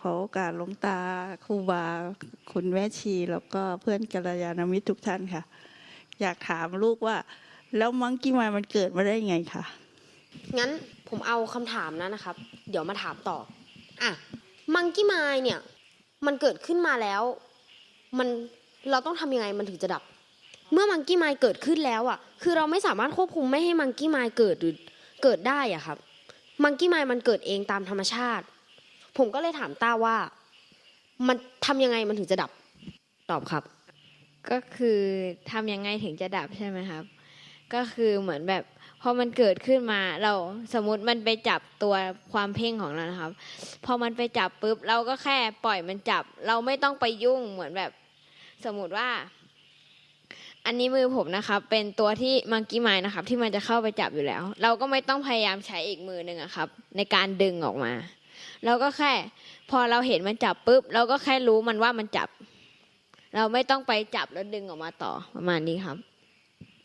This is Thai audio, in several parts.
ขอโอกาสหลวงตาครูบาคุณแม่ชี แล้วก็เพื่อนกัลยาณมิตรทุกท่านค่ะ อยากถามลูกว่า แล้วมังกี้มายมันเกิดมาได้ไงคะงั้นผมเอาคำถามนั้นนะครับ เดี๋ยวมาถามต่ออะมังกี้ไมายเนี่ย มันเกิดขึ้นมาแล้ว มันเราต้องทำยังไงมันถึงจะดับ เมื่อมังกี้ไมายเกิดขึ้นแล้วอะ คือเราไม่สามารถควบคุมไม่ให้มังกี้ไมายเกิดหรือเกิดได้อะครับ มังกี้ไมายมันเกิดเองตามธรรมชาติ ผมก็เลยถามต้าว่า มันทำยังไงมันถึงจะดับ ตอบครับ ก็คือทำยังไงถึงจะดับใช่ไหมครับ ก็คือเหมือนแบบพอมันเกิดขึ้นมาเราสมมติมันไปจับตัวความเพ่งของเรานะครับ พอมันไปจับปุ๊บเราก็แค่ปล่อยมันจับ เราไม่ต้องไปยุ่งเหมือนแบบ สมมติว่า อันนี้มือผมนะครับเป็นตัวที่มังกี้ไม้นะครับ ที่มันจะเข้าไปจับอยู่แล้ว เราก็ไม่ต้องพยายามใช้อีกมือหนึ่งอะครับ ในการดึงออกมา เราก็แค่ พอเราเห็นมันจับปุ๊บ เราก็แค่รู้มันว่ามันจับ เราไม่ต้องไปจับแล้วดึงออกมาต่อประมาณนี้ครับ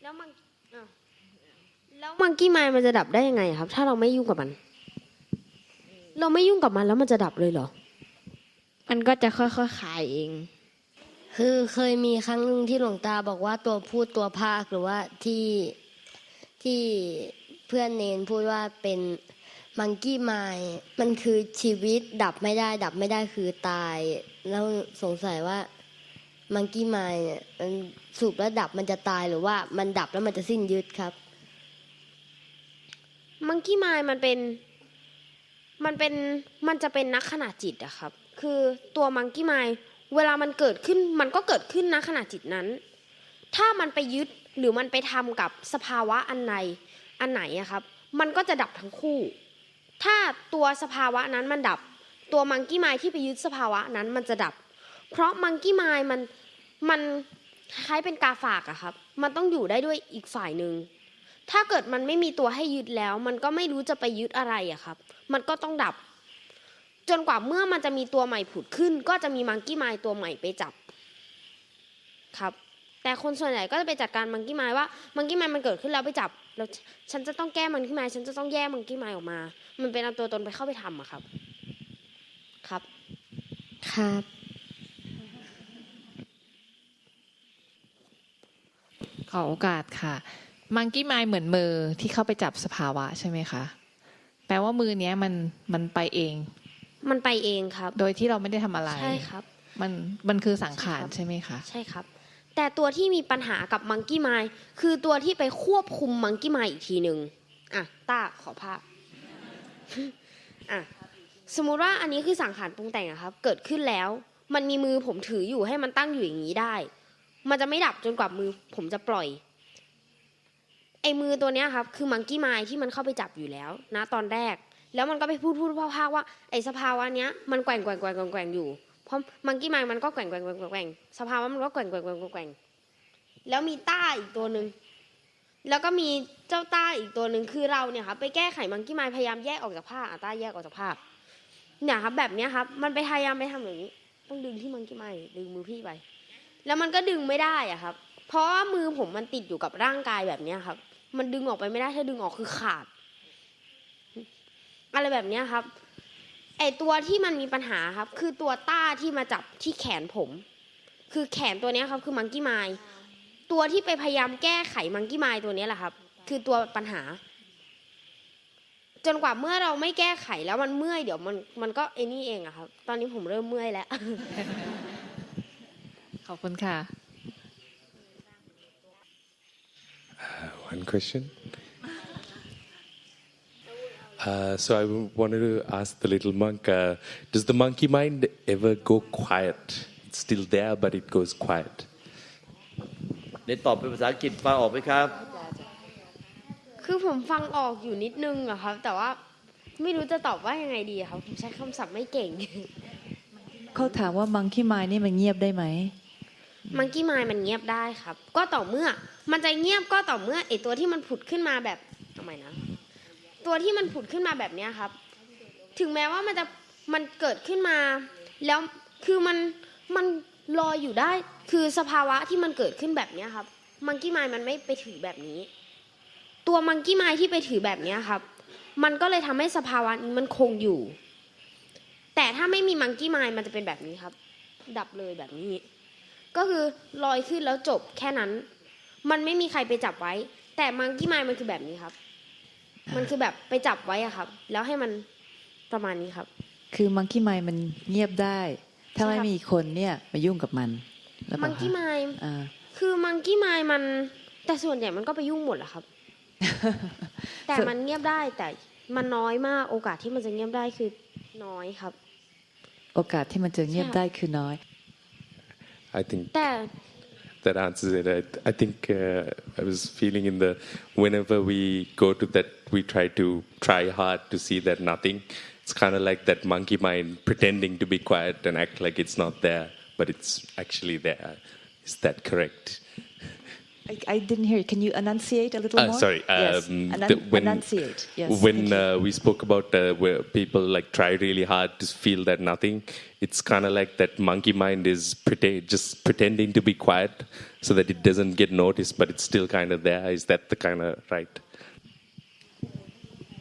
แล้วมังอ้าวแล้วมังกี้ไมายมันจะดับได้ยังไงครับ ถ้าเราไม่ยุ่งกับมัน เราไม่ยุ่งกับมันแล้วมันจะดับเลยเหรอ มันก็จะค่อยๆคลายเองคือเคยมีครั้งหนึ่งที่หลวงตาบอกว่าตัวพูดตัวภาคหรือว่าที่ที่เพื่อนเนนพูดว่าเป็น มังกี้ไมมันคือชีวิตดับไม่ได้ ดับไม่ได้คือตาย แล้วสงสัยว่ามังกี้ไมเนี่ยมันสูบแล้วดับมันจะตายหรือว่ามันดับแล้วมันจะสิ้นยึดครับมังกี้ไมมันเป็นมันเป็นมันจะเป็นนักขณะจิตอะครับ คือตัวมังกี้ไมเวลามันเกิดขึ้นมันก็เกิดขึ้นณขณะจิตนั้น ถ้ามันไปยึดหรือมันไปทำกับสภาวะอันใดอันไหนอะครับ มันก็จะดับทั้งคู่ ถ้าตัวสภาวะนั้นมันดับ ตัวมังกี้ไมที่ไปยึดสภาวะนั้นมันจะดับ เพราะมังกี้ไมมันมันคล้ายเป็นกาฝากอะครับ มันต้องอยู่ได้ด้วยอีกฝ่ายหนึ่งถ้าเกิดมันไม่มีตัวให้ยึดแล้ว มันก็ไม่รู้จะไปยึดอะไรอะครับ มันก็ต้องดับ จนกว่าเมื่อมันจะมีตัวใหม่ผุดขึ้น ก็จะมีมังกี้ไมตัวใหม่ไปจับครับ แต่คนส่วนใหญ่ก็จะไปจัดการมังกี้ไมว่ามังกี้ไมมันเกิดขึ้นแล้วไปจับ แล้วฉันจะต้องแก้มังกี้ไมายฉันจะต้องแยกมังกี้ไมายออกมา มันเป็นเอาตัวตนไปเข้าไปทำอะครับ ครับ ครับ ขอโอกาสค่ะมังกี้ไมล์เหมือนมือที่เข้าไปจับสภาวะใช่ไหมคะแปลว่ามือเนี้ยมันมันไปเอง มันไปเองครับ โดยที่เราไม่ได้ทำอะไรใช่ครับ มันมันคือสังขารใช่ครับใช่ไหมคะ ใช่ครับ แต่ตัวที่มีปัญหากับมังกี้ไมคือตัวที่ไปควบคุมมังกี้ไมอีกทีหนึ่งอะต้าขอภาพอะสมมุติว่าอันนี้คือสังขารปรุงแต่งอะครับ เกิดขึ้นแล้ว มันมีมือผมถืออยู่ให้มันตั้งอยู่อย่างนี้ได้ มันจะไม่ดับจนกว่ามือผมจะปล่อยไอ้มือตัวเนี้ยครับคือมังกี้ไมที่มันเข้าไปจับอยู่แล้ว นะตอนแรก แล้วมันก็ไปพูดพูดพากว่าไอ้สภาวะเนี้ยมันแกว่งแกว่งแกว่งแกว่งอยู่ เพราะมังกี้มล์มันก็แกว่งแกว่งแกว่งแกว่งสภาวะมันก็แกว่งแกว่งแกว่งแกว่งแล้วมีต้าอีกตัวหนึ่งแล้วก็มีเจ้าต้าอีกตัวหนึ่งคือเราเนี่ยครับไปแก้ไขมังกี้มล์พยายามแยกออกจากผ้าอะต้าแยกออกจากผ้าเนี่ยครับ แบบเนี้ยครับ มันไปพยายามไปทำอย่างนี้ ต้องดึงที่มังกี้มล์ดึงมือพี่ไป แล้วมันก็ดึงไม่ได้อะครับ เพราะมือผมมันติดอยู่กับร่างกายแบบเนี้ยครับ มันดึงออกไปไม่ได้ถ้าดึงออกคือขาด อะไรแบบเนี้ยครับ ไอตัวที่มันมีปัญหาครับ คือตัวต้าที่มาจับที่แขนผม คือแขนตัวเนี้ยครับคือมังกี้ไมล์ตัวที่ไปพยายามแก้ไขมังกี้ไมล์ตัวเนี้ยแหละครับ คือตัวปัญหา จนกว่าเมื่อเราไม่แก้ไขแล้วมันเมื่อยเดี๋ยวมันมันก็ไอ้นี่เองอะครับ ตอนนี้ผมเริ่มเมื่อยแล้ว ขอบคุณค่ะ One question. Uh, so I wanted to ask the little monk: uh, Does the monkey mind ever go quiet? It's still there, but it goes quiet. เน้นตอบเป็นภาษาอังกฤษฟังออกไหมครับ คือผมฟังออกอยู่นิดนึงอะครับ แต่ว่าไม่รู้จะตอบว่ายังไงดีอะครับ ผมใช้คำศัพท์ไม่เก่ง เขาถามว่ามังคีไมนี่มันเงียบได้ไหม มังกี้ไมล์มันเงียบได้ครับ ก็ต่อเมื่อ มันจะเงียบก็ต่อเมื่อไอตัวที่มันผุดขึ้นมาแบบทำไมนะ ตัวที่มันผุดขึ้นมาแบบนี้ครับ ถึงแม้ว่ามันจะมันเกิดขึ้นมา แล้วคือมันมันลอยอยู่ได้ คือสภาวะที่มันเกิดขึ้นแบบนี้ครับมังกี้ไมล์มันไม่ไปถือแบบนี้ ตัวมังกี้ไมล์ที่ไปถือแบบนี้ครับ มันก็เลยทำให้สภาวะนี้มันคงอยู่ แต่ถ้าไม่มีมังกี้ไมายมันจะเป็นแบบนี้ครับ ดับเลยแบบนี้ ก็คือลอยขึ้นแล้วจบแค่นั้น มันไม่มีใครไปจับไว้ แต่มังกี้ไมายมันคือแบบนี้ครับ มันคือแบบไปจับไว้อะครับ แล้วให้มันประมาณนี้ครับ คือมังคีไมมันเงียบได้ ถ้าใช่ไม่ครับมีคนเนี่ยมายุ่งกับมันแล้วมังกี้มายอ่าคือมังกี้มายมัน แต่ส่วนใหญ่มันก็ไปยุ่งหมดแหละครับ แต่มันเงียบได้แต่มันน้อยมากโอกาสที่มันจะเงียบได้คือน้อยครับ โอกาสที่มันจะเงียบใช่ได้คือน้อย I think แต่ that answers it. I, I think uh, I was feeling in the whenever we go to that, we try to try hard to see that nothing. It's kind of like that monkey mind pretending to be quiet and act like it's not there, but it's actually there. Is that correct? I, I didn't hear you. Can you enunciate a little Uh, more? sorry. yes. Um, Enun- the- when enunciate. Yes. when thank you. uh, we spoke about uh, where people like try really hard to feel that nothing, it's kind of like that monkey mind is pretend, just pretending to be quiet so that it doesn't get noticed, but it's still kind of there. Is that the kind of right?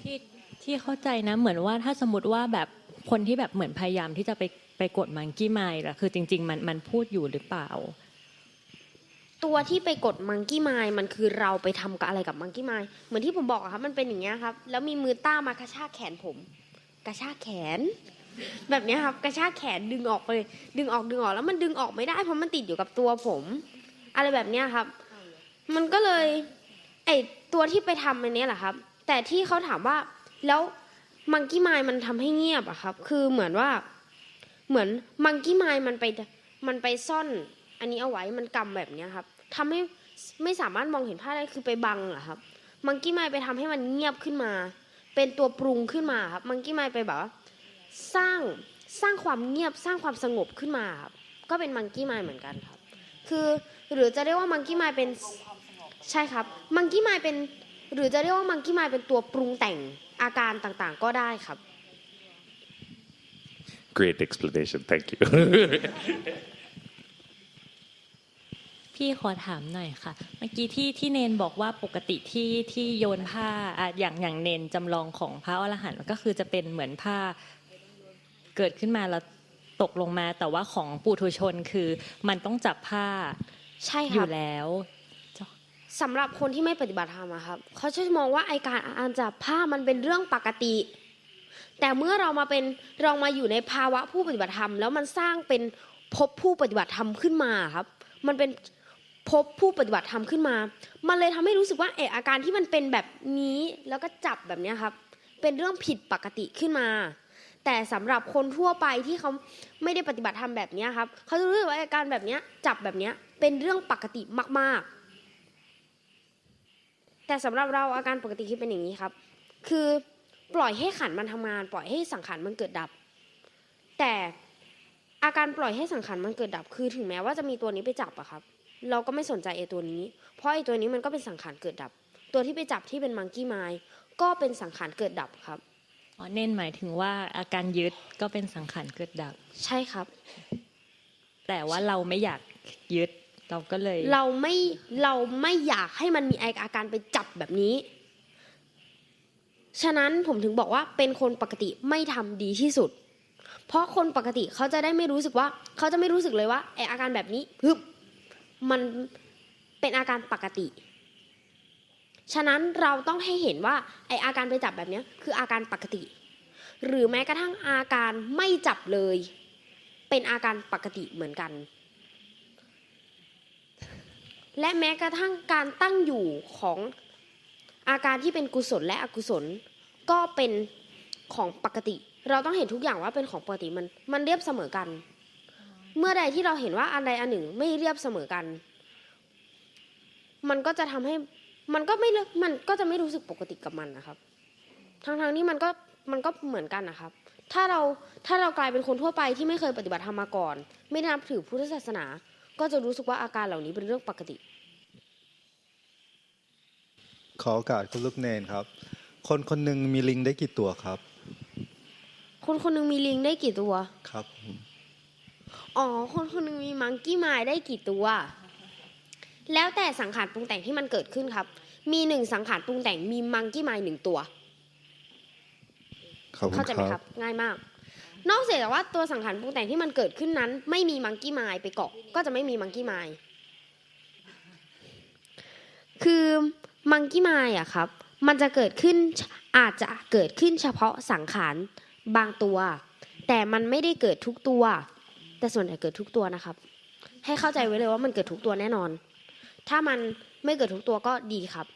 ที่ที่เข้าใจนะเหมือนว่าถ้าสมมติว่าแบบคนที่แบบเหมือนพยายามที่จะไปไปกดมังกี้ไมล์อะคือจริง ๆ มันมันพูดอยู่หรือเปล่า ตัวที่ไปกดมังกี้มายมันคือเราไปทำกับอะไรกับมังกี้มายเหมือนที่ผมบอกอะครับมันเป็นอย่างเงี้ยครับ แล้วมีมือต้ามากระชากแขนผม กระชากแขน แบบเนี้ยครับ กระชากแขนดึงออกไป ดึงออกดึงออกแล้วมันดึงออกไม่ได้เพราะมันติดอยู่กับตัวผม อะไรแบบเนี้ยครับ มันก็เลยไอตัวที่ไปทำอันเนี้ยแหละครับ แต่ที่เขาถามว่าแล้วมังกี้มายมันทำให้เงียบอะครับ คือเหมือนว่า เหมือนมังกี้มายมันไปมันไปซ่อน อันนี้เอาไว้มันกำแบบเนี้ยครับ ทำให้ไม่สามารถมองเห็นภาพได้คือไปบังอะครับ มังกี้ไมายไปทำให้มันเงียบขึ้นมา เป็นตัวปรุงขึ้นมาครับ มังกี้ไมายไปแบบว่าสร้างสร้างความเงียบสร้างความสงบขึ้นมาครับ ก็เป็นมังกี้ไมายเหมือนกันครับ คือหรือจะเรียกว่ามังกี้ไมายเป็นใช่ครับมังกี้ไมายเป็นหรือจะเรียกว่ามังกี้ไมายเป็นตัวปรุงแต่งอาการต่างๆ ก็ได้ครับ Great explanation. Thank you. พี่ขอถามหน่อยค่ะ เมื่อกี้ที่ที่เนนบอกว่าปกติที่ที่โยนผ้าอะอย่างอย่างเนนจำลองของพระอรหันต์ก็คือจะเป็นเหมือนผ้าเกิดขึ้นมาแล้วตกลงมา แต่ว่าของปุถุชนคือมันต้องจับผ้าใช่คอยู่แล้วสำหรับคนที่ไม่ปฏิบัติธรรมอะครับเขาจะมองว่าไอการอ่านจับผ้ามันเป็นเรื่องปกติ แต่เมื่อเรามาเป็นเรามาอยู่ในภาวะผู้ปฏิบัติธรรม แล้วมันสร้างเป็นภพผู้ปฏิบัติธรรมขึ้นมาครับ มันเป็น ภพผู้ปฏิบัติธรรมขึ้นมา มันเลยทำให้รู้สึกว่าเอออาการที่มันเป็นแบบนี้แล้วก็จับแบบนี้ครับ เป็นเรื่องผิดปกติขึ้นมา แต่สำหรับคนทั่วไปที่เขาไม่ได้ปฏิบัติธรรมแบบนี้ครับเขาจะรู้สึกว่าอาการแบบนี้จับแบบนี้เป็นเรื่องปกติมาก ๆ แต่สำหรับเราอาการปกติคือเป็นอย่างนี้ครับ คือปล่อยให้ขันมันทำงาน ปล่อยให้สังขารมันเกิดดับ แต่อาการปล่อยให้สังขารมันเกิดดับคือถึงแม้ว่าจะมีตัวนี้ไปจับอะครับ เราก็ไม่สนใจไอ้ตัวนี้ เพราะไอ้ตัวนี้มันก็เป็นสังขารเกิดดับ ตัวที่ไปจับที่เป็นมังกี้ไม้ก็เป็นสังขารเกิดดับครับอ๋อเน้นหมายถึงว่าอาการยึดก็เป็นสังขารเกิดดับ ใช่ครับ แต่ว่าเราไม่อยากยึดเราก็เลย เราไม่เราไม่อยากให้มันมีอาการไปจับแบบนี้ ฉะนั้นผมถึงบอกว่าเป็นคนปกติไม่ทำดีที่สุด เพราะคนปกติเขาจะได้ไม่รู้สึกว่า เขาจะไม่รู้สึกเลยว่าไออาการแบบนี้ฮึบ มันเป็นอาการปกติ ฉะนั้นเราต้องให้เห็นว่าไออาการไปจับแบบนี้คืออาการปกติ หรือแม้กระทั่งอาการไม่จับเลย เป็นอาการปกติเหมือนกัน และแม้กระทั่งการตั้งอยู่ของอาการที่เป็นกุศลและอกุศลก็เป็นของปกติ เราต้องเห็นทุกอย่างว่าเป็นของปกติมันมันเรียบเสมอกัน เมื่อใดที่เราเห็นว่าอันใดอันหนึ่งไม่เรียบเสมอกัน มันก็จะทำให้มันก็ไม่เลิกมันก็จะไม่รู้สึกปกติกับมันนะครับทั้งทางๆที่มันก็มันก็เหมือนกันนะครับ ถ้าเราถ้าเรากลายเป็นคนทั่วไปที่ไม่เคยปฏิบัติธรรมมาก่อน ไม่ได้นับถือพุทธศาสนา ก็จะรู้สึกว่าอาการเหล่านี้เป็นเรื่องปกติ ขอโอกาสคุณลูกเนนครับ คนคนหนึ่งมีลิงได้กี่ตัวครับ คนคนหนึงมีลิงได้กี่ตัวครับผม อ๋อ คนคนหนึงมีมังกี้ไม้ได้กี่ตัว แล้วแต่สังขารปรุงแต่งที่มันเกิดขึ้นครับ มีหนึ่งสังขารปรุงแต่งมีมังกี้ไม้หนึ่งตัวขอบคุณเข้าใจไหมคครัรับบง่ายมาก นอกเสียจากว่าตัวสังขารปรุงแต่งที่มันเกิดขึ้นนั้น ไม่มีมังกี้ไมล์ไปเกาะ ก็จะไม่มีมังกี้ไมล์คือมังกี้ไมล์อะครับ มันจะเกิดขึ้นอาจจะเกิดขึ้นเฉพาะสังขารบางตัว แต่มันไม่ได้เกิดทุกตัว แต่ส่วนใหญ่เกิดทุกตัวนะครับ ให้เข้าใจไว้เลยว่ามันเกิดทุกตัวแน่นอน ถ้ามันไม่เกิดทุกตัวก็ดีครับ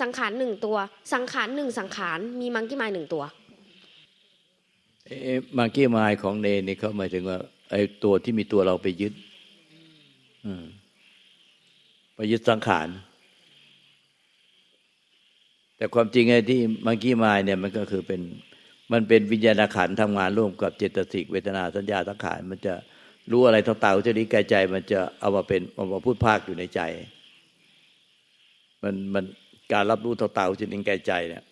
สังขารหนึ่งตัว สังขารหนึ่งสังขารมีมังกี้มล์หนึ่งตัวเอมังกี้มายของเนนนี่เขาหมายถึงว่าไอ้ตัวที่มีตัวเราไปยึดอไปยึดสังขารแต่ความจริงไอ้ที่มังกี้มายเนี่ยมันก็คือเป็น มันเป็นวิญญาณขันธ์ทำงานร่วมกับเจตสิกเวทนาสัญญาสังขารมันจะรู้อะไรต่างๆจะนี้กายใจ มันจะเอามาเป็นเอามาพูดภาคอยู่ในใจ มันมันการรับรู้ต่างๆจะนี้กายใจเนี่ย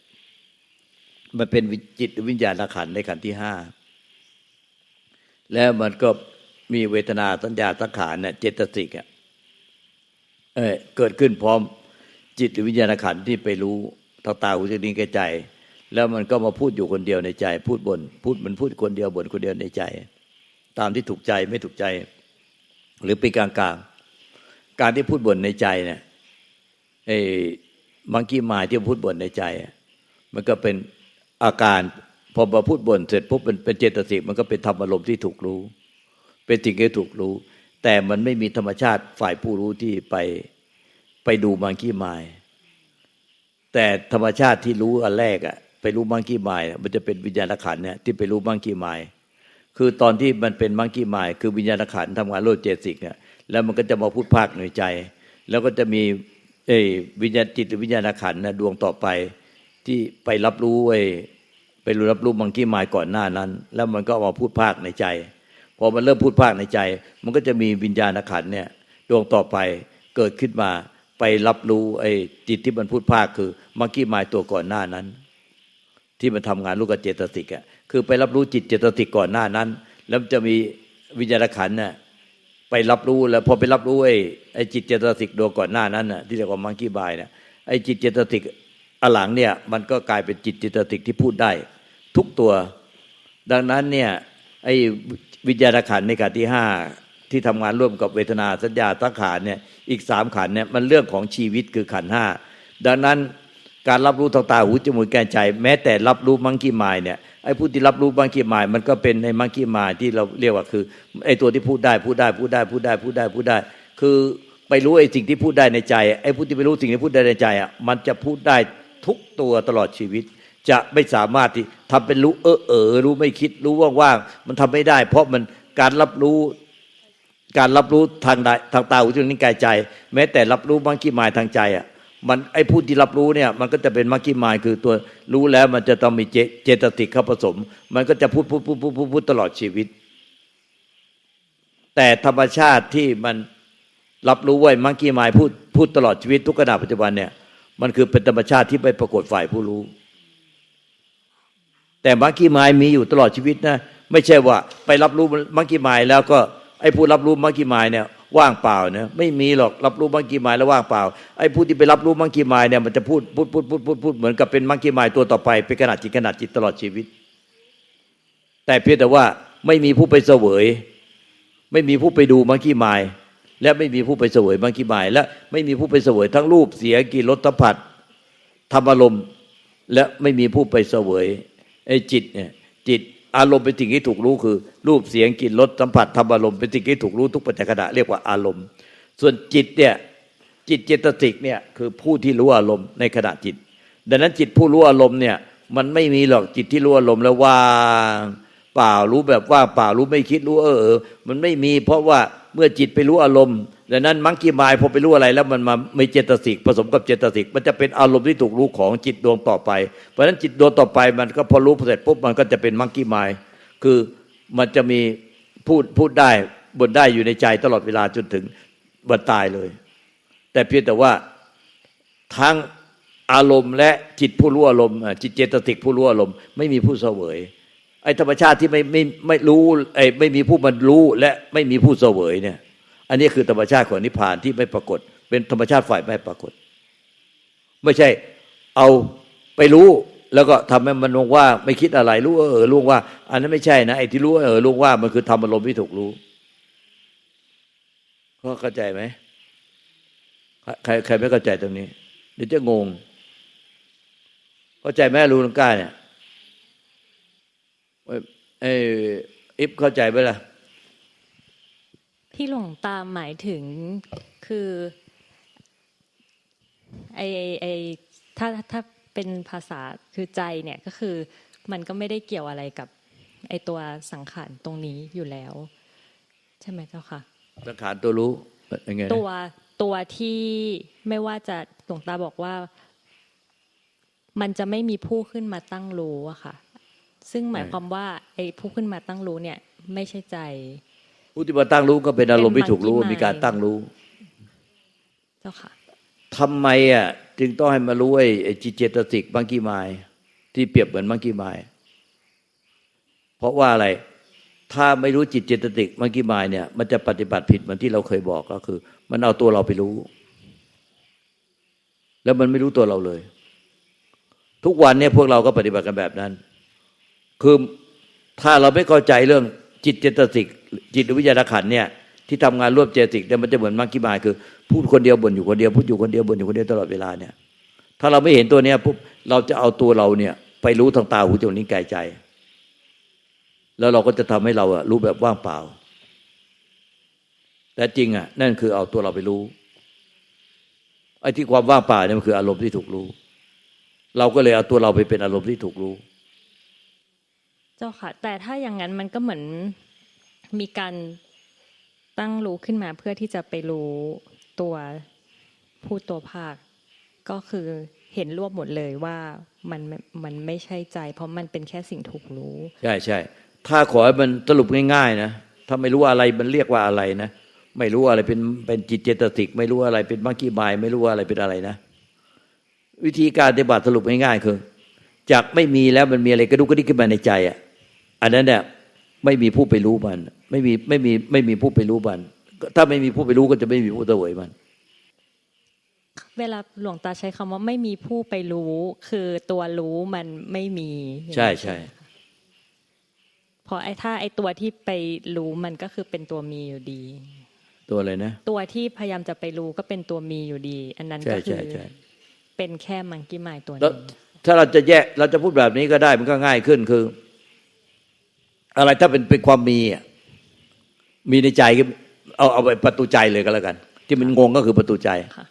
มันเป็นจิตวิญญาณขันธ์ในขันธ์ที่ห้าแล้วมันก็มีเวทนาสัญญาสังขารเนี่ยเจตสิกอะเออเกิดขึ้นพร้อมจิตวิญญาณขันธ์ที่ไปรู้ตาตาหูจมูกลิ้กายใจ แล้วมันก็มาพูดอยู่คนเดียวในใจ พูดบน พูดมันพูดคนเดียวบ่นคนเดียวในใจ ตามที่ถูกใจไม่ถูกใจ หรือเป็นกลางกลางการที่พูดบ่นในใจเนี่ยไอ้มังกี้มายที่พูดบ่นในใจ มันก็เป็นอาการพอมาพูดบ่นเสร็จปุ๊บเป็นเป็นเจตสิกมันก็เป็นธรรมอารมณ์ที่ถูกรู้ เป็นสิ่งที่ถูกรู้ แต่มันไม่มีธรรมชาติฝ่ายผู้รู้ที่ไปไปดูมังกี้มาย แต่ธรรมชาติที่รู้อันแรกอะ ไปรู้มังกี้มายมันจะเป็นวิญญาณขันธ์เนี่ยที่ไปรู้มังกี้มายคือตอนที่มันเป็นมังกี้มายคือวิญญาณขันธ์ทำงานโลดเจตสิกเนี่ยแล้วมันก็จะมาพูดภาคในใจ แล้วก็จะมีเอ้วิญญาณจิตหรือวิญญาณขันธ์นะดวงต่อไป ที่ไปรับรู้ไอ้ไปรู้รับรู้มังกี้มายก่อนหน้านั้น แล้วมันก็มาพูดภาคในใจพอมันเริ่มพูดภาคในใจ มันก็จะมีวิญญาณขันธ์เนี่ยดวงต่อไปเกิดขึ้นมาไปรับรู้ไอ้จิตที่มันพูดภาคคือมังกี้มายตัวก่อนหน้านั้น ที่มันทำงานรู้กับเจตสิกอะคือไปรับรู้จิตเจตสิกก่อนหน้านั้น แล้วจะมีวิญญาณขันน่ะไปรับรู้แล้วพอไปรับรู้ไอ้ไอ้จิตเจตสิกดวงก่อนหน้านั้นน่ะที่เรียกว่ามังกี้บายเนี่ยไอ้จิตเจตสิกอหลังเนี่ยมันก็กลายเป็นจิตเจตสิกที่พูดได้ ทุกตัว ดังนั้นเนี่ยไอ้วิญญาณขันในขันที่ห้าที่ทำงานร่วมกับเวทนาสัญญาตั้งขานเนี่ยอีกสามขันเนี่ยมันเรื่องของชีวิตคือขันห้าดังนั้น การรับรู้ทางตาหูจมูกแก้ใจ แม้แต่รับรู้มังกี้มายเนี่ยไอ้ผู้ที่รับรู้มังกี้มาย มันก็เป็นในมังกี้มายที่เราเรียกว่าคือไอ้ตัวที่พูดได้พูดได้พูดได้พูดได้พูดได้พูดได้ คือไปรู้ไอ้สิ่งที่พูดได้ในใจไอ้ผู้ที่ไปรู้สิ่งที่พูดได้ในใจอะมันจะพูดได้ทุกตัวตลอดชีวิต จะไม่สามารถที่ทำเป็นรู้เออเออรู้ไม่คิดรู้ว่างๆมันทำไม่ได้ เพราะมันการรับรู้การรับรู้ทางใดทางตาหูจมูกลิ้นกายใจ แม้แต่รับรู้มังกี้มายทางใจอะ มันไอ้ผู้ที่รับรู้เนี่ย มันก็จะเป็นมังกี้มายคือตัวรู้แล้วมันจะต้องมีเจเจตสิกเข้าผสม มันก็จะพูดพูดพูดพูดพูดพูดตลอดชีวิต แต่ธรรมชาติที่มันรับรู้ไว้มังกี้มายพูดพูดตลอดชีวิตทุกขณะปัจจุบันเนี่ย มันคือเป็นธรรมชาติที่ไปปรากฏฝ่ายผู้รู้ แต่มังกี้มายมีอยู่ตลอดชีวิตนะ ไม่ใช่ว่า ไปรับรู้มังกี้มายแล้วก็ไอ้ผู้รับรู้มังกี้มายเนี่ย ว่างเปล่าเนะไม่มีหรอกรับรู้มังกี้มายแล้วว่างเปล่าไอ้ผู้ที่ไปรับรู้มังกี้มายเนี่ยมันจะพูดพูดพูดพูดพูดพูดเหมือนกับเป็นมังกี้มายตัวต่อไปเป็นขนาดจิตขนาดจิตตลอดชีวิต แต่เพียงแต่ว่าไม่มีผู้ไปเสวย ไม่มีผู้ไปดูมังกี้มาย และไม่มีผู้ไปเสวยมังกี้มาย และไม่มีผู้ไปเสวยทั้งรูปเสียงกลิ่นรสสัมผัสธรรมอารมณ์และไม่มีผู้ไปเสวยไอ้จิตเนี่ยจิต อารมณ์เป็นสิ่งที่ถูกรู้คือ รูปเสียงกลิ่นรสสัมผัสธรรมอารมณ์เป็นสิ่งที่ถูกรู้ทุกปัจจัยขณะเรียกว่าอารมณ์ ส่วนจิตเนี่ยจิตเจตสิกเนี่ยคือผู้ที่รู้อารมณ์ในขณะจิต ดังนั้นจิตผู้รู้อารมณ์เนี่ยมันไม่มีหรอกจิตที่รู้อารมณ์แล้วว่างเปล่ารู้แบบว่าเปล่ารู้ไม่คิดรู้เออเออ มันไม่มีเพราะว่าเมื่อจิตไปรู้อารมณ์ ดังนั้นมังคีมายพอไปรู้อะไร แล้วมันมาไม่เจตสิกผสมกับเจตสิก มันจะเป็นอารมณ์ที่ถูกรู้ของจิตดวงต่อไป เพราะฉะนั้นจิตดวงต่อไปมันก็พอรู้เสร็จปุ๊บมันก็จะเป็นมังคีมายคือมันจะมีพูดพูดได้บนได้อยู่ในใจตลอดเวลาจนถึงวันตายเลย แต่เพียงแต่ว่าทั้งอารมณ์และจิตผู้รู้อารมณ์จิตเจตสิกผู้รู้อารมณ์ไม่มีผู้เสวยไอ้ธรรมชาติที่ไม่ไม่ไม่รู้ไอ้ไม่มีผู้มันรู้และไม่มีผู้เสวยเนี่ย อันนี้คือธรรมชาติของนิพพานที่ไม่ปรากฏ เป็นธรรมชาติฝ่ายไม่ปรากฏ ไม่ใช่เอาไปรู้แล้วก็ทำให้มันว่างๆไม่คิดอะไรรู้ว่าเออรู้ว่า อันนั้นไม่ใช่นะไอ้ที่รู้เออรู้ว่ามันคือทำอารมณ์ที่ถูกรู้เขาเข้าใจไหมใครใครไม่เข้าใจตรงนี้ เดี๋ยวจะงง เข้าใจไหมรู้ลังกาเนี่ยไอ้อิฟเข้าใจไหมล่ะ ที่หลวงตาหมายถึงคือไอไอถ้าถ้าเป็นภาษาคือใจเนี่ยก็คือมันก็ไม่ได้เกี่ยวอะไรกับไอตัวสังขารตรงนี้อยู่แล้ว ใช่ไหมเจ้าค่ะสังขารตัวรู้ยังไงนะตัวตัวที่ไม่ว่าจะหลวงตาบอกว่า มันจะไม่มีผู้ขึ้นมาตั้งรู้อะค่ะ ซึ่งหมายความว่าไอ้ผู้ขึ้นมาตั้งรู้เนี่ย ไม่ใช่ใจ ผู้ที่มาตั้งรู้ก็เป็นอารมณ์ที่ถูกรู้เป็นมีการตั้งรู้ เจ้าค่ะทำไมอะจึงต้องให้มารู้ไอ้ไอ้จิตเจตสิกมังกี้ไมาย ที่เปรียบเหมือนมังกี้ไมาย เพราะว่าอะไร ถ้าไม่รู้จิตเจตสิกมังกี้ไมายเนี่ย มันจะปฏิบัติผิดเหมือนที่เราเคยบอกก็คือ มันเอาตัวเราไปรู้ แล้วมันไม่รู้ตัวเราเลย ทุกวันเนี่ยพวกเราก็ปฏิบัติกันแบบนั้น คือถ้าเราไม่เข้าใจเรื่อง จิตเจตสิกจิตวิญญาณขันเนี่ยที่ทำงานร่วมเจตสิกเนี่ยมันจะเหมือนมังคีมายคือ พูดคนเดียวบ่นอยู่คนเดียวพูดอยู่คนเดียวบ่นอยู่คนเดียวตลอดเวลาเนี่ย ถ้าเราไม่เห็นตัวเนี้ยปุ๊บเราจะเอาตัวเราเนี่ย ไปรู้ทางตาหูจมูกลิ้นกายใจ แล้วเราก็จะทำให้เราอะรู้แบบว่างเปล่า แต่จริงอะนั่นคือเอาตัวเราไปรู้ไอ้ที่ความว่างเปล่าเนี่ยมันคืออารมณ์ที่ถูกรู้ เราก็เลยเอาตัวเราไปเป็นอารมณ์ที่ถูกรู้ เจ้าค่ะ แต่ถ้าอย่างนั้นมันก็เหมือนมีการตั้งรู้ขึ้นมาเพื่อที่จะไปรู้ตัวผู้ตัวภาค ก็คือเห็นรวบหมดเลยว่ามันมันไม่ใช่ใจ เพราะมันเป็นแค่สิ่งถูกรู้ ใช่ใช่ถ้าขอให้มันสรุปง่ายๆนะถ้าไม่รู้อะไรมันเรียกว่าอะไรนะไม่รู้อะไรเป็นเป็นจิตเจตสิก ไม่รู้อะไรเป็นมังคีบาย ไม่รู้อะไรเป็นอะไรนะ วิธีการปฏิบัติสรุปง่ายๆคือ จากไม่มีแล้วมันมีอะไรกระดุกกระดิกขึ้นมาในใจอะ อันนั้นเนี่ยไม่มีผู้ไปรู้มัน ไม่มีไม่มีไม่มีผู้ไปรู้มัน ถ้าไม่มีผู้ไปรู้ก็จะไม่มีผู้เสวยมัน เวลาหลวงตาใช้คำว่าไม่มีผู้ไปรู้ คือตัวรู้มันไม่มี ใช่ใช่เพราะไอ้ถ้าไอ้ตัวที่ไปรู้มันก็คือเป็นตัวมีอยู่ดี ตัวอะไรนะ ตัวที่พยายามจะไปรู้ก็เป็นตัวมีอยู่ดี อันนั้นใช่ก็คืใช่อใช่เป็นแค่มังกี้ไมายตัวแล้วนี้ถ้าเราจะแยกเราจะพูดแบบนี้ก็ได้มันก็ง่ายขึ้นคือ อะไรถ้าเป็นเป็นความมีอะมีในใจก็เอาเอาไปประตูใจเลยก็แล้วกัน ที่มันงงก็คือประตูใจค่ะ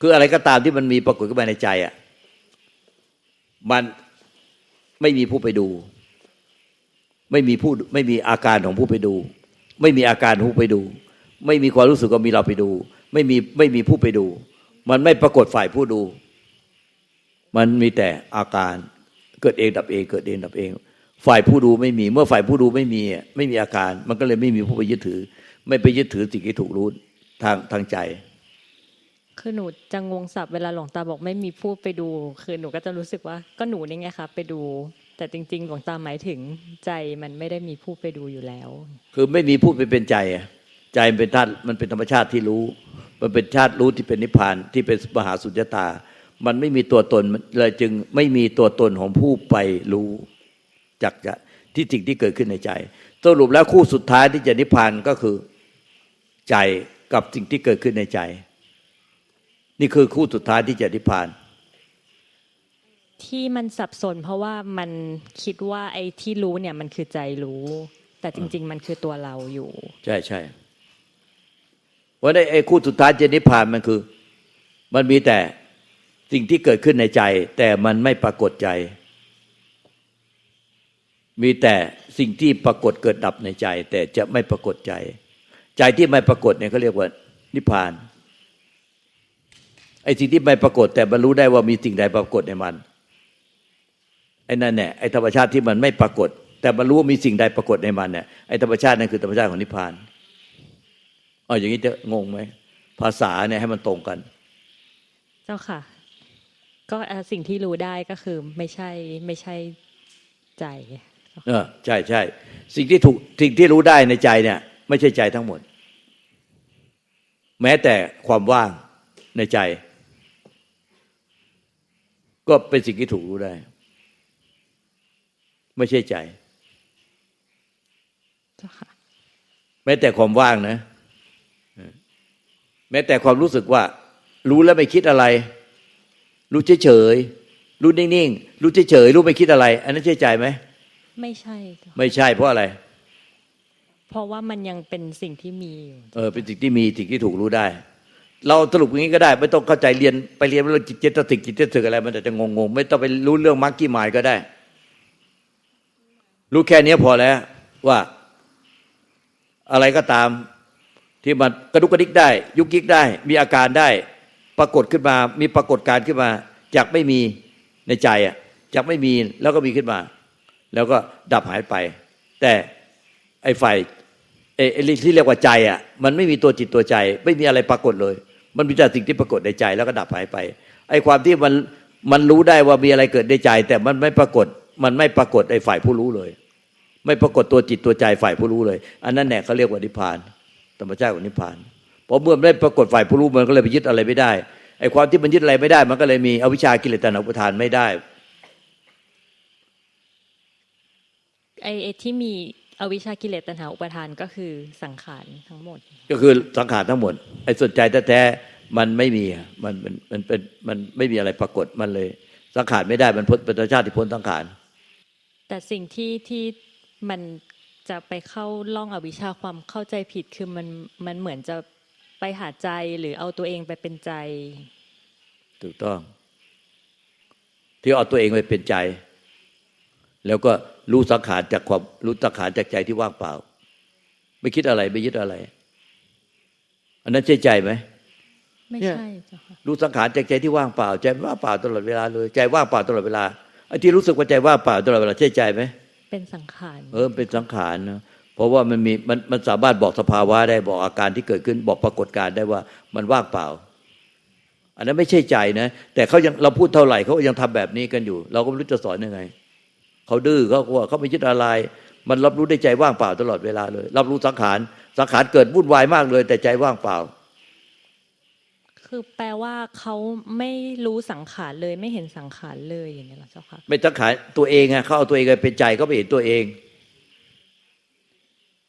คืออะไรก็ตามที่มันมีปรากฏขึ้นมาในใจอะมันไม่มีผู้ไปดู ไม่มีผู้ไม่มีอาการของผู้ไปดู ไม่มีอาการของผู้ไปดู ไม่มีความรู้สึกว่ามีเราไปดู ไม่มีไม่มีผู้ไปดู มันไม่ปรากฏฝ่ายผู้ดู มันมีแต่อาการเกิดเองดับเอง เกิดเองดับเอง ฝ่ายผู้ดูไม่มี เมื่อฝ่ายผู้ดูไม่มีอะไม่มีอาการ มันก็เลยไม่มีผู้ไปยึดถือ ไม่ไปยึดถือสิ่งที่ถูกรู้ทางทางใจ คือหนูจะงงสับเวลาหลวงตาบอกไม่มีผู้ไปดู คือหนูก็จะรู้สึกว่าก็หนูนี่ไงคะไปดู แต่จริง ๆ หลวงตาหมายถึงใจมันไม่ได้มีผู้ไปดูอยู่แล้ว คือไม่มีพูดไปเป็นใจอะใจมันเป็นธาตุมันเป็นธรรมชาติที่รู้ มันเป็นชาติรู้ที่เป็นนิพพานที่เป็นมหาสุญญตา มันไม่มีตัวตนเลยจึงไม่มีตัวตนของผู้ไปรู้ จากจะที่สิ่งที่เกิดขึ้นในใจ สรุปแล้วคู่สุดท้ายที่จะนิพพานก็คือใจกับสิ่งที่เกิดขึ้นในใจ นี่คือคู่สุดท้ายที่จะนิพพาน ที่มันสับสน เพราะว่ามันคิดว่าไอ้ที่รู้เนี่ยมันคือใจรู้ แต่จริง ๆ มันคือตัวเราอยู่ ใช่ใช่ว่าในไอ้คู่สุดท้ายจะนิพพานมันคือ มันมีแต่สิ่งที่เกิดขึ้นในใจ แต่มันไม่ปรากฏใจ มีแต่สิ่งที่ปรากฏเกิดดับในใจ แต่จะไม่ปรากฏใจ ใจที่ไม่ปรากฏเนี่ยเขาเรียกว่า นิพพานไอ้สิ่งที่ไม่ปรากฏ แต่บรรลุได้ว่ามีสิ่งใดปรากฏในมันไอ้นั่นแหละไอ้ธรรมชาติที่มันไม่ปรากฏ แต่บรรลุว่ามีสิ่งใดปรากฏในมันเนี่ยไอ้ธรรมชาตินั่นคือธรรมชาติของนิพพานอ๋ออย่างนี้จะงงไหมภาษาเนี่ยให้มันตรงกัน เจ้าค่ะ ก็สิ่งที่รู้ได้ก็คือไม่ใช่ไม่ใช่ใจ เออใช่ใช่สิ่งที่ถูกสิ่งที่รู้ได้ในใจเนี่ย ไม่ใช่ใจทั้งหมด แม้แต่ความว่างในใจ ก็เป็นสิ่งที่ถูกรู้ได้ ไม่ใช่ใจเจ้าค่ะแม้แต่ความว่างนะแม้แต่ความรู้สึกว่า รู้แล้วไม่คิดอะไร รู้เฉยๆรู้นิ่งๆรู้เฉยๆรู้ไม่คิดอะไร อันนั้นใช่ใจไหม ไม่ใช่เจ้าค่ะไม่ใช่เพราะอะไร เพราะว่ามันยังเป็นสิ่งที่มีอยู่เออเป็นสิ่งที่มีสิ่งที่ถูกรู้ได้ เราสรุปอย่างนี้ก็ได้ ไม่ต้องเข้าใจเรียนไปเรียนเรื่องจิตเจตสิกจิตเจตสิกอะไร มันอาจจะงงๆไม่ต้องไปรู้เรื่องมักกี้หมายก็ได้ รู้แค่นี้พอแล้วว่าอะไรก็ตามที่มันกระดุกกระดิกได้ ยุกยิกได้ มีอาการได้ ปรากฏขึ้นมา มีปรากฏการณ์ขึ้นมา จากไม่มีในใจอะจากไม่มีแล้วก็มีขึ้นมา แล้วก็ดับหายไป แต่ไอ้ไอ้ไอ้ที่เรียกว่าใจอะมันไม่มีตัวจิตตัวใจ ไม่มีอะไรปรากฏเลย มันมีแต่สิ่งที่ปรากฏในใจแล้วก็ดับหายไปไอ้ความที่มันมันรู้ได้ว่ามีอะไรเกิดในใจ แต่มันไม่ปรากฏมันไม่ปรากฏไอ้ฝ่ายผู้รู้เลย ไม่ปรากฏตัวจิตตัวใจฝ่ายผู้รู้เลย อันนั้นแหละเขาเรียกว่านิพพานธรรมชาติของนิพพานเพราะเมื่อไม่ปรากฏฝ่ายผู้รู้มันก็เลยไปยึดอะไรไม่ได้ไอ้ความที่มันยึดอะไรไม่ได้ มันก็เลยมีอวิชชากิเลสตัณหาอุปทานไม่ได้ ไอ้ไอ้ที่มีอวิชชากิเลสตัณหาอุปทานก็คือสังขารทั้งหมด ก็คือสังขารทั้งหมดไอ้สนใจแท้ๆมันไม่มีอะมันมันมันเป็นมันไม่มีอะไรปรากฏมันเลย สังขารไม่ได้มันพ้นเป็นธรรมชาติที่พ้นสังขารแต่สิ่งที่ที่มันจะไปเข้าล่องอวิชชาความเข้าใจผิดคือมันมันเหมือนจะไปหาใจหรือเอาตัวเองไปเป็นใจ ถูกต้อง ที่เอาตัวเองไปเป็นใจ แล้วก็ รู้สังขารจากความรู้สังขารจากใจที่ว่างเปล่า ไม่คิดอะไรไม่ยึดอะไร อันนั้นใช่ใจไหมไม่เนี่ยใช่เจ้าค่ะรู้สังขารจากใจที่ว่างเปล่า ใจว่างเปล่าตลอดเวลาเลยใจว่างเปล่าตลอดเวลาไอ้ที่รู้สึกว่าใจว่างเปล่าตลอดเวลาใช่ใจไหมเป็นสังขารเออเป็นสังขารนะเพราะว่ามันมีมันมันสามารถบอกสภาวะได้บอกอาการที่เกิดขึ้นบอกปรากฏการณ์ได้ว่ามันว่างเปล่า อันนั้นไม่ใช่ใจนะ แต่เขายังเราพูดเท่าไหร่เขาก็ยังทำแบบนี้กันอยู่ เราก็ไม่รู้จะสอนยังไง เขาดื้อเขากลัวเขาไม่ยึดอะไร มันรับรู้ได้ใจว่างเปล่าตลอดเวลาเลย รับรู้สังขารสังขารเกิดวุ่นวายมากเลย แต่ใจว่างเปล่า คือแปลว่าเขาไม่รู้สังขารเลย ไม่เห็นสังขารเลยอย่างนี้ยเหรอเจ้าค่ะไม่สังขารตัวเองอะเขาเอาตัวเองไปเป็นใจเขาไม่เห็นตัวเอง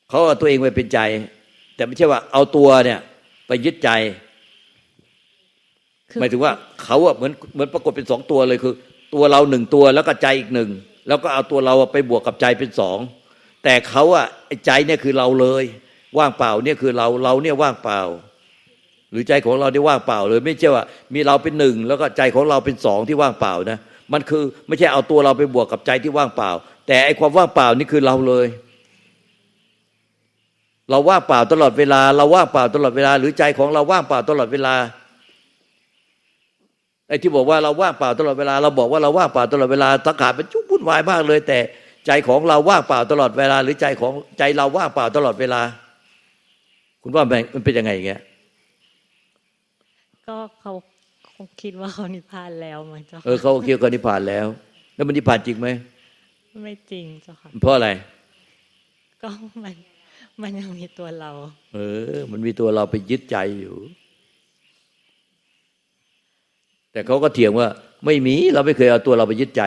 เขาเอาตัวเองไปเป็นใจ แต่ไม่ใช่ว่าเอาตัวเนี่ย ไปยึดใจคือหมายถึงว่าเขาอะเหมือนเหมือนปรากฏเป็นสองตัวเลยคือ ตัวเราหนึ่งตัวแล้วก็ใจอีกหนึ่ง แล้วก็เอาตัวเราไปบวกกับใจเป็นสองแต่เขาอะใจเนี่ยคือเราเลย ว่างเปล่าเนี่ยคือเราเราเนี่ยว่างเปล่า หรือใจของเราที่ว่างเปล่าเลย ไม่ใช่ว่ามีเราเป็นหนึ่งแล้วก็ใจของเราเป็นสองที่ว่างเปล่านะมันคือไม่ใช่เอาตัวเราไปบวกกับใจที่ว่างเปล่า แต่ไอ้ความว่างเปล่านี่คือเราเลย เราว่างเปล่าตลอดเวลา เราว่างเปล่าตลอดเวลา หรือใจของเราว่างเปล่าตลอดเวลา ไอ้ที่บอกว่าเราว่างเปล่าตลอดเวลาเราบอกว่าเราว่างเปล่าตลอดเวลาสังขารเป็นจุกวุ่นวายมากเลย แต่ใจของเราว่างเปล่าตลอดเวลา หรือใจของใจเราว่างเปล่าตลอดเวลา คุณว่ามันเป็นยังไงอย่างเงี้ยก็เขาคงคิดว่าเขานิพพานแล้วมั้งเจ้าเออเขาเกี่ยวกับนิพพานแล้ว แล้วมันนิพพานจริงไหมไม่จริงเจ้าค่ะเพราะอะไร ก็มันมันยังมีตัวเรา เออ มันมีตัวเราไปยึดใจอยู่ แต่เขาก็เถียงว่าไม่มีเราไม่เคยเอาตัวเราไปยึดใจ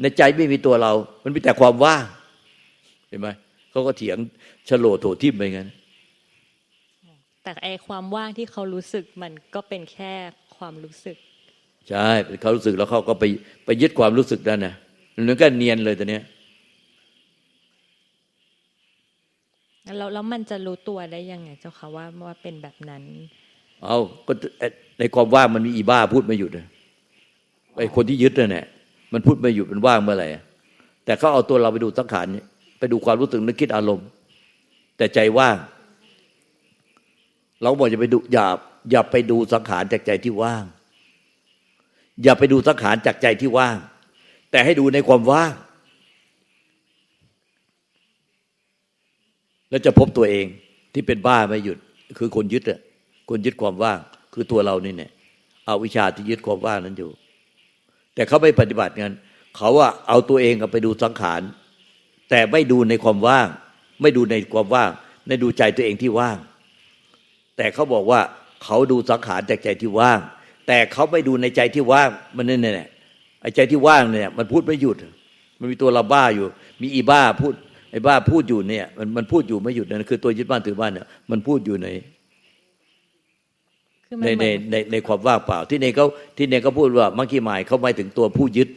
ในใจไม่มีตัวเรา มันมีแต่ความว่างเห็นไหมเขาก็เถียงฉโลโถทิมไปงั้น แต่ไอความว่างที่เขารู้สึกมันก็เป็นแค่ความรู้สึก ใช่เขารู้สึกแล้วเขาก็ไปไปยึดความรู้สึกนั่นนะมันก็เนียนเลยตอนเนี้ยแล้วแล้วมันจะรู้ตัวได้ยังไงเจ้าค่ะว่าว่าเป็นแบบนั้น เอาก็ในความว่างมันมีอีบ้าพูดไม่หยุดนะไอ้คนที่ยึดนั่นแหละมันพูดไม่หยุดมันว่างเมื่อไหร่แต่เขาเอาตัวเราไปดูสังขารเนี่ยไปดูความรู้สึกนึกคิดอารมณ์ แต่ใจว่าง เราบอกอย่าไปดูอย่าอย่าไปดูสังขารจากใจที่ว่าง อย่าไปดูสังขารจากใจที่ว่าง แต่ให้ดูในความว่าง แล้วจะพบตัวเองที่เป็นบ้าไม่หยุด คือคนยึดอะ คนยึดความว่าง คือตัวเรานี่เนี่ยเอาวิชาที่ยึดความว่างนั้นอยู่ แต่เขาไม่ปฏิบัติกันเขาว่าเอาตัวเองไปดูสังขารแต่ไม่ดูในความว่าง ไม่ดูในความว่างในดูใจตัวเองที่ว่าง แต่เขาบอกว่าเขาดูสังขารจากใจที่ว่าง แต่เขาไม่ดูในใจที่ว่างมันนี่เนแหละไอ้ใจที่ว่างเนี่ย มันพูดไม่หยุด มันมีตัวเราบ้าอยู่ มีอีบ้าพูดไอ้บ้าพูดอยู่เนี่ย มันมันพูดอยู่ไม่หยุดนั่นคือตัวยึดบ้านถือบ้านเนี่ยมันพูดอยู่ใน ในเหในมือนในในความว่างเปล่า ที่เนเขาที่เนเขาพูดว่ามังคีหมายเขาหมายถึงตัวผู้ยึด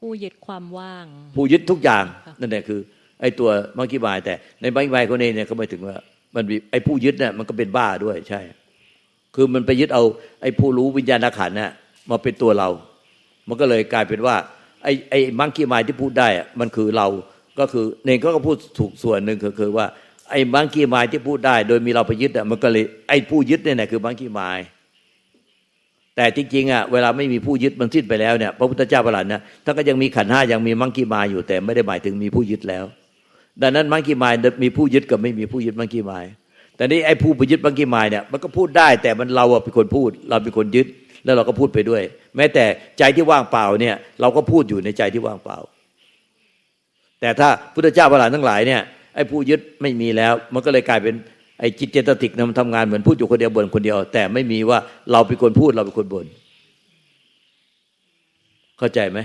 ผู้ยึดความว่าง ผู้ยึดทุกอย่างค่ะนั่นแหละคือ ไอ้ตัวมังคีหมายแต่ ในมังคีหมายคนนี้เนี่ยเขาหมายถึงว่า มันมีไอ้ผู้ยึดเนี่ยมันก็เป็นบ้าด้วยใช่ คือมันไปยึดเอา ไอ้ผู้รู้วิญญาณขันธ์เนี่ยมาเป็นตัวเรา มันก็เลยกลายเป็นว่าไอ้ไอ้มังคีมายที่พูดได้อะมันคือเราก็คือเนงก็พูดถูกส่วนหนึ่งคือคือว่า ไอ้มังคีมายที่พูดได้ โดยมีเราไปยึดอะมันก็เลยไอ้ผู้ยึดเนี่ยนะคือมังคีมายแต่จริงๆอะเวลาไม่มีผู้ยึดมันสิ้นไปแล้วเนี่ยพระพุทธเจ้าประหลาดนะท่านก็ยังมีขันห้ายังมีมังคีมายอยู่แต่ไม่ได้หมายถึงมีผู้ยึดแล้ว ดังนั้นมังคีมายมีผู้ยึดกับไม่มีผู้ยึดมังคีมายแต่นี่ไอ้ผู้ไปยึดมังคีมายเนี่ยมันก็พูดได้แต่มันเราอะเป็นคนพูด เราเป็นคนยึดแล้วเราก็พูดไปด้วย แม้แต่ใจที่ว่างเปล่าเนี่ย เราก็พูดอยู่ในใจที่ว่างเปล่า แต่ถ้าพุทธเจ้าประหลาดทั้งหลายเนี่ย ไอ้ผู้ยึดไม่มีแล้ว มันก็เลยกลายเป็นไอ้จิตเจตติกนะมันทำงานเหมือนพูดอยู่คนเดียวบ่นคนเดียว แต่ไม่มีว่าเราเป็นคนพูดเราเป็นคนบ่นเข้าใจไหม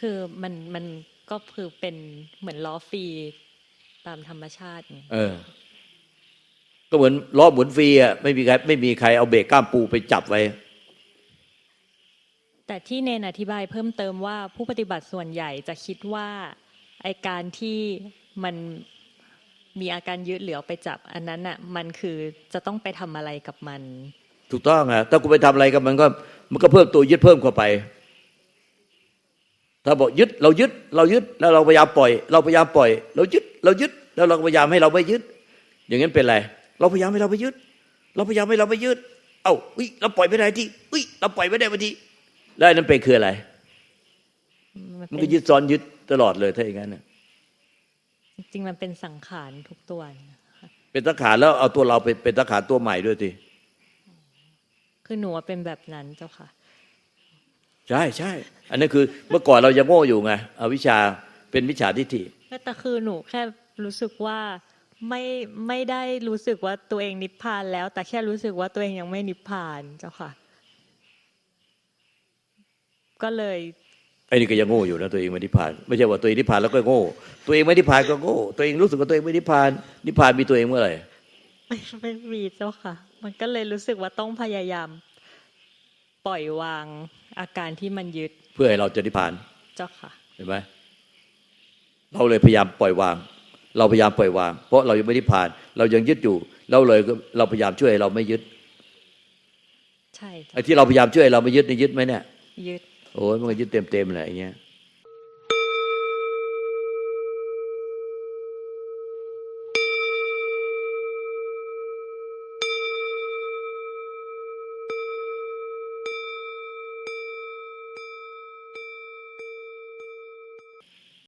คือมันมันก็คือเป็นเหมือนล้อฟรีตามธรรมชาติไงเออ ก็เหมือนล้อหมุนฟรีอะไม่มีใครไม่มีใครเอาเบรกกล้ามปูไปจับไว้ แต่ที่เนนอธิบายเพิ่มเติมว่าผู้ปฏิบัติส่วนใหญ่จะคิดว่าไอการที่มัน มีอาการยึดเหลือไปจับ อันนั้นอะ มันคือจะต้องไปทำอะไรกับมัน ถูกต้องอะถ้ากูไปทำอะไรกับมันก็ มันก็เพิ่มตัวยึดเพิ่มเข้าไป ถ้าบอกยึดเรายึด เรายึดแล้วเราพยายามปล่อย เราพยายามปล่อย เรายึด เรายึด แล้วเราก็พยายามให้เราไม่ยึด อย่างนั้นเป็นไร เราพยายามให้เราไม่ยึด เราพยายามให้เราไม่ยึด เอ้าอุ้ยเราปล่อยไม่ได้ทีอุ้ยเราปล่อยไม่ได้บางทีแล้วอันนั้นเป็นคืออะไร มันมันเป็ก็นยึดซ้อนยึดตลอดเลยถ้าอย่างนั้นน่ะ จริงๆมันเป็นสังขารทุกตัวนะคะเป็นสังขารแล้วเอาตัวเราเป็นเป็นสังขารตัวใหม่ด้วยทีคือหนูว่าเป็นแบบนั้นเจ้าค่ะ ใช่ใช่อันนั้นคือเมื่อก่อนเรายังโง่อยู่ไงอวิชชาเป็นมิจฉาทิฏฐิแต่คือหนูแค่รู้สึกว่าไม่ไม่ได้รู้สึกว่าตัวเองนิพพานแล้ว แต่แค่รู้สึกว่าตัวเองยังไม่นิพพานเจ้าค่ะ ก็เลย ไอ้นี่ก็ยังโง่อยู่นะตัวเองไม่นิพพาน ไม่ใช่ว่าตัวเองนิพพานแล้วก็โง่ ตัวเองไม่นิพพานก็โง่ ตัวเองรู้สึกว่าตัวเองไม่นิพพาน นิพพานมีตัวเองเมื่อไหร่ไม่ไม่มีเจ้าค่ะ มันก็เลยรู้สึกว่าต้องพยายาม ปล่อยวางอาการที่มันยึด เพื่อให้เราจะนิพพาน เจ้าค่ะ เห็นไหมเราเลยพยายามปล่อยวาง เราพยายามปล่อยวาง เพราะเรายังไม่นิพพาน เรายังยึดอยู่ เราเลยก็เราพยายามช่วยให้เราไม่ยึด ใช่เจ้าไอ้ที่เราพยายามช่วยให้เราไม่ยึดนี่ยึดไหมเนี่ย ยึด โอ้ยมันก็ยึด